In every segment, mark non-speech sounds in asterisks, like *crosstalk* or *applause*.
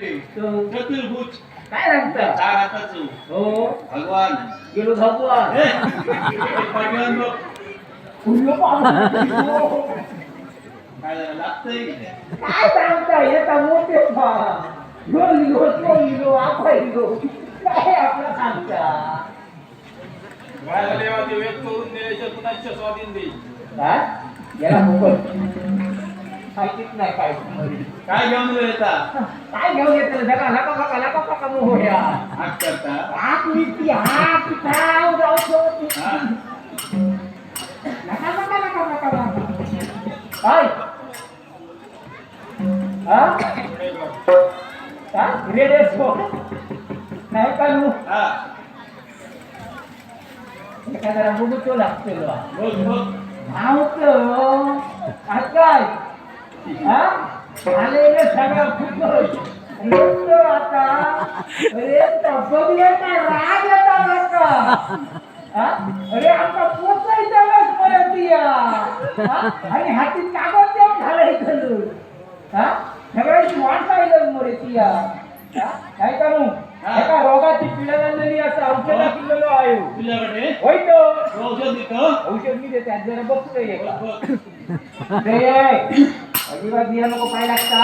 चतुर्भुज काय सांगता? चार हाताचं हो. भगवान. गेलो भगवान. बघ. काय झालं? लागतंय सांगता? येता मोठे ह्यो लिहो तो लिहो आपण लिहो काय आपलं सांगता? झाले माझे वेद करून द्यायचे कुणाच्या स्वाधीन देईल. याला माहितीच नाही काय. काय घेऊन येता काय घेऊन येतो जगा नका बका नका बका मोहया हात करता? हात नीती हात खाव जाऊ हा? नका बका नका बका बका काय? हा? का रेडियस हो नाही का नू? हा. एखाद्याला बघू तो लागतो. धावतो आज काय हा आलेलं सगळं फुकट लोटतो आता अरे बघले का राग येता बरं हा? अरे आमचा पोचायचा वेळेस परत या हा? आणि हाती कागद देऊन घालायचं हा सगळ्याची वाट पाहिलं मोरे ती या हा? काय करू हा. एका रोगाची पिढा झालेली असं औषधा किल्लेलो आहे तुझ्याकडे होय तो औषध देतो औषध मी देते आज जरा बघतो ये बघ का बघ ते अजिबात नको पाय लागता.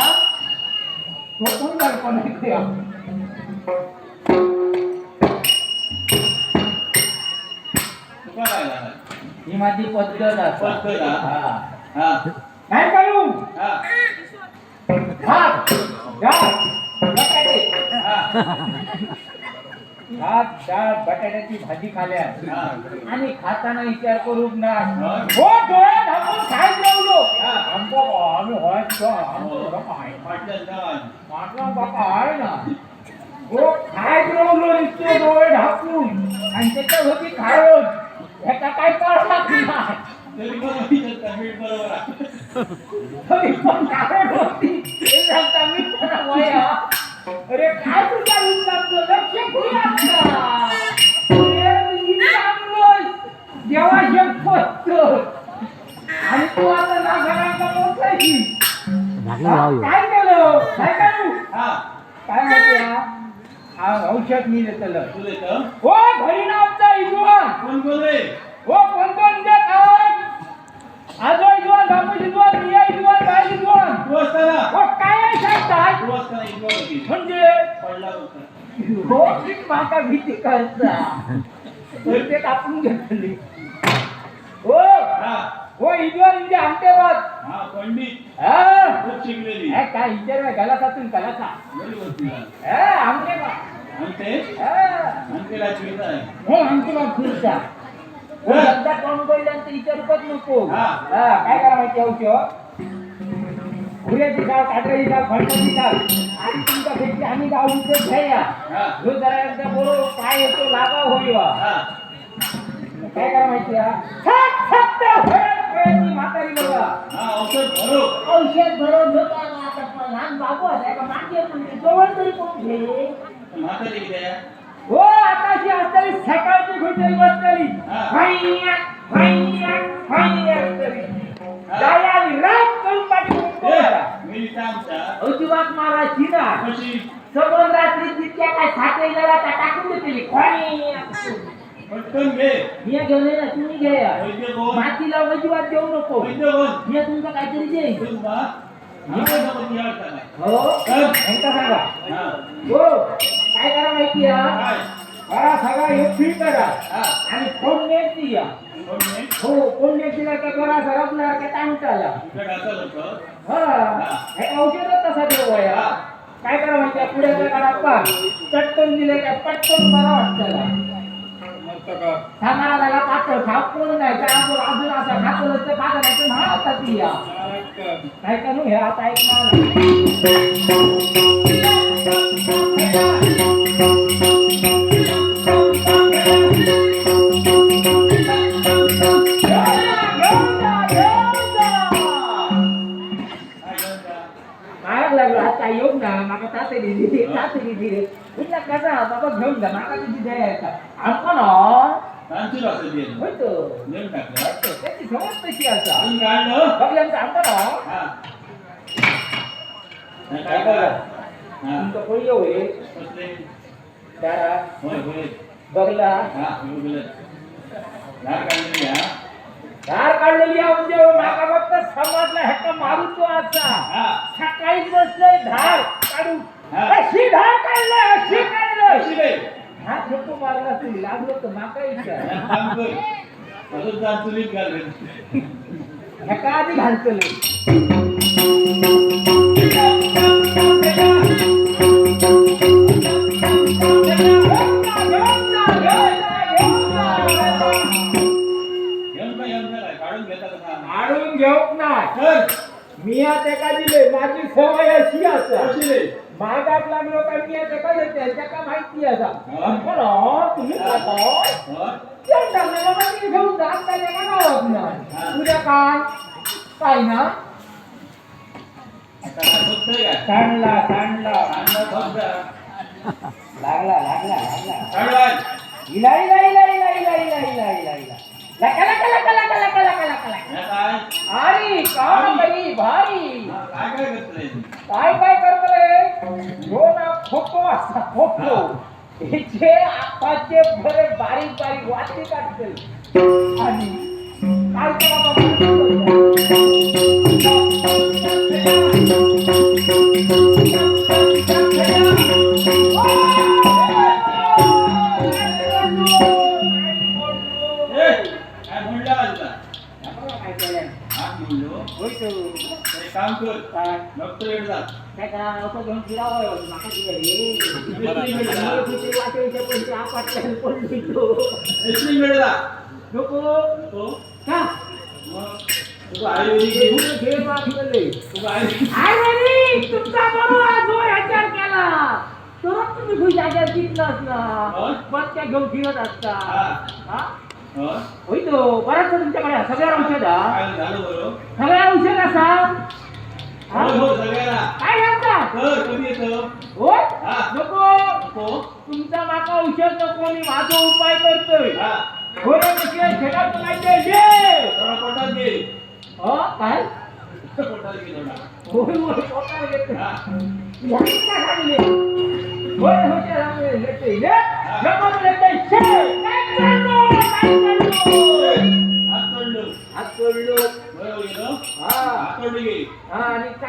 तो कोण झालं पण ऐकूया ही माझी पद्धत असा. पद्धत, हा. हा. हा. काय करू हा. भात. डाळ बटाटे. हा. भात डाळ बटाट्याची भाजी खाल्या. हा. आणि खाताना विचार करू ना. हा. हो डोळे ढाकून काय जेवलो हा. आमचं आम्ही व्हायचं आमचं बाबा आहे पाटलं जाऊन माझा बाबा आहे ना हो काय जेवलो नुसते डोळे ढाकून आणि त्याच्यावरती खायच ह्याचा काय कळला नाही तरी पण विचारता मीठ बरोबर आहे तरी पण कारण होती हे सांगता मी त्याला वया अरे काय तुझ्या रुग्णाचं लक्ष कुठे असता अरे मी चांगलं जेव्हा जग पोचतो आणि काय केलं? काय करू? हा. काय माहिती हा? औषध मी देतलं हो घरी ना आमचा इजवान. कोण बोल रे? हो कोण कोण? देत आहोत आजो इजवान बापू इजवान मिया इजवान बाय इजवान. तू असताना. हो काय सांगताय तू असताना म्हणजे? पडला होता. हो माका भीती करता. *laughs* ते कापून घेतली. हो. हा. हो इजवान म्हणजे आमटे बात हा पंडित. हा? खूप शिकलेली. हे काय इतर गला साचून कला का बरी होती हे. आमटे ते हा चिडत आहे. हे फिरता हो एकदा काम केल्यानंतर विचारूच नको. हा. हा काय करा माहिती उऱ्याची डाळ काटऱ्याची डाळ डाळ आणि तुमच्या आम्ही डाळ घ्या. हा. जो जरा एकदा बोलो काय येतो लागा होईवा. हा. काय करा माहिती आहे? सात वयात वयाची म्हातारी बघा हा औषध भरो औषध भरून घेता आता पण लहान बाबू आहे का मागे म्हणजे जवळ तरी कोण घे म्हातारी किती आहे? हो आताशी असताना सकाळची घुटेल बसतली हा. हैया, हैया, हैया असतली. जाया आणि रात करून पाठी ए, जरा. मिनिट आमचा अजिबात मारायची ना कशी समोर रात्री जितक्या काय साखळी जरा त्या टाकून देतली हैया. मी घेऊन ये ना तुम्ही घे. या. कोण? मातीला अजिबात देऊ नको. कोण? मी तुमचं काहीतरी का? हो? कर. सांगा. हा. हो. काय करा माहिती काय? हा सगळा हे फ्री करा. हा. आणि फोन नेट कोण नाही? हो फोन नेट दिला तर बरा सरपणार का टांगताला हा. हे. औषधच तसा देऊ हा. काय करा माहिती पुढे जर काढा पान चटकन दिले का? पटकन बरा वाटतं. मस्त का? खाणारा झाला पातळ खापून नाही? तर अजून अजून असं खातलं तर तर म्हणा आता ती या. काय करू? हे आता ऐकणार ಯೋಗ್ನ ಮಗ ತಾತೆ ದಿದಿ ತಾತೆ ದಿದಿ ಇಲ್ಲ ಕಸ ಮಗ ಯೋಗ್ನ ಮಗ ದಿದಿದೆ ಅಮ್ಮನ ತಾಂತಿರ ಸದಿ ಹೋಯ್ತು ನೇಮ್ ಹಾಕ್ಲ ಹೆಚ್ಚು ಸಮಸ್ತ ಕೆಲಸ ನಾನು ಬಗ್ಲ ಅಂತ ಅಮ್ಮನ ಅಂತ ಕೊಯ್ಯೋವೆ ದಾರ ಬಗ್ಲ ಹಾ ಬಗ್ಲ ನಾಲ್ಕು ಅಂದ್ರಿಯಾ धार काढलेली आहोत देव माका फक्त समाजला हक्क मारू तो असा. सकाळी बसलंय धार काढू. अशी धार काढलं अशी काढलं हा छोटो मारला तू लागलो तर माका इच्छा आधी घालतलं काढून घेऊक कर मी आता का दिले माझी सवय अशी असा मागात लागलो का मी आता का देते त्याका माहिती असा हा. हो, तुम्ही घेऊन जात काय त्याला गावात ना. उद्या काय? काय ना? सांडला सांडला. लागला लागला लागला. इला इला इला इला इला इला इला इला इला. लका लका लका लका लका. टाकलाय अरे बाई भारी. काय काय करतोय? हो ना खोको असा खोको हिचे आपाचे भरे बारीक बारीक वाटी काढते आणि काय करा बाबा काम कर काय? डॉक्टर वेळ जात काय करा औषध घेऊन फिरावं नाका तिथे वेळ जा. नको. हो का केला. तरच तुम्ही भुजाच्या जिंकला असला. बच्चा घेऊन फिरत असता. हा. होय? तो. बऱ्याच तुमच्याकडे सगळ्या औषध. सगळ्या औषध असा? काय सांगता हो नको तुमचा माका औषध नको मी माझा उपाय करतोय घोडे कसे खेळात तुलायचे ये पोटात घे हो काय पोटात गेलो ना होय होय पोटात गेलो या काय सांगले होय होय रामले लेते ये नको लेते शे काय करतो काय करतो हात तोडलो हात तोडलो होय होय हा हात तोडली हा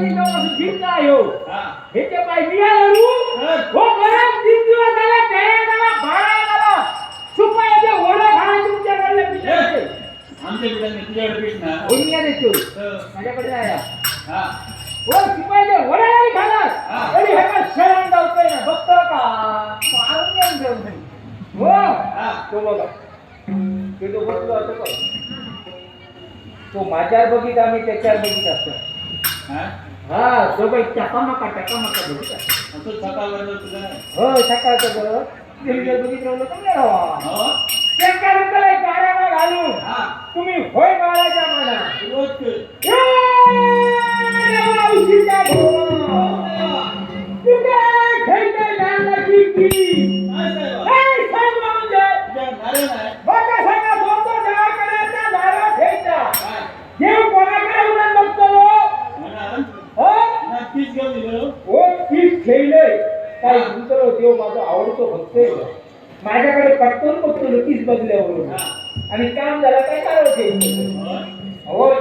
त्यांनी हो, सुपाय ते ओढा खाणा तुमच्याकडले पिठाचे. आमच्या हो मी देतो माझ्याकडे आया हा. हो सुपाय ते ना बघतो का? मारून देऊन हो. तो बघा. ते तो बघतो असं तो माझ्यावर बघित आम्ही त्याच्यावर बघित असतो. हा. हा सकाळचं बरं सकाळचं बघितलं बघितलं खेळलंय. काय दुसरं देव माझा आवडतो भक्त माझ्याकडे पटकन बघतो नक्कीच तीच बदल्यावरून आणि काम झालं काय नारळ खेळतो होय. होय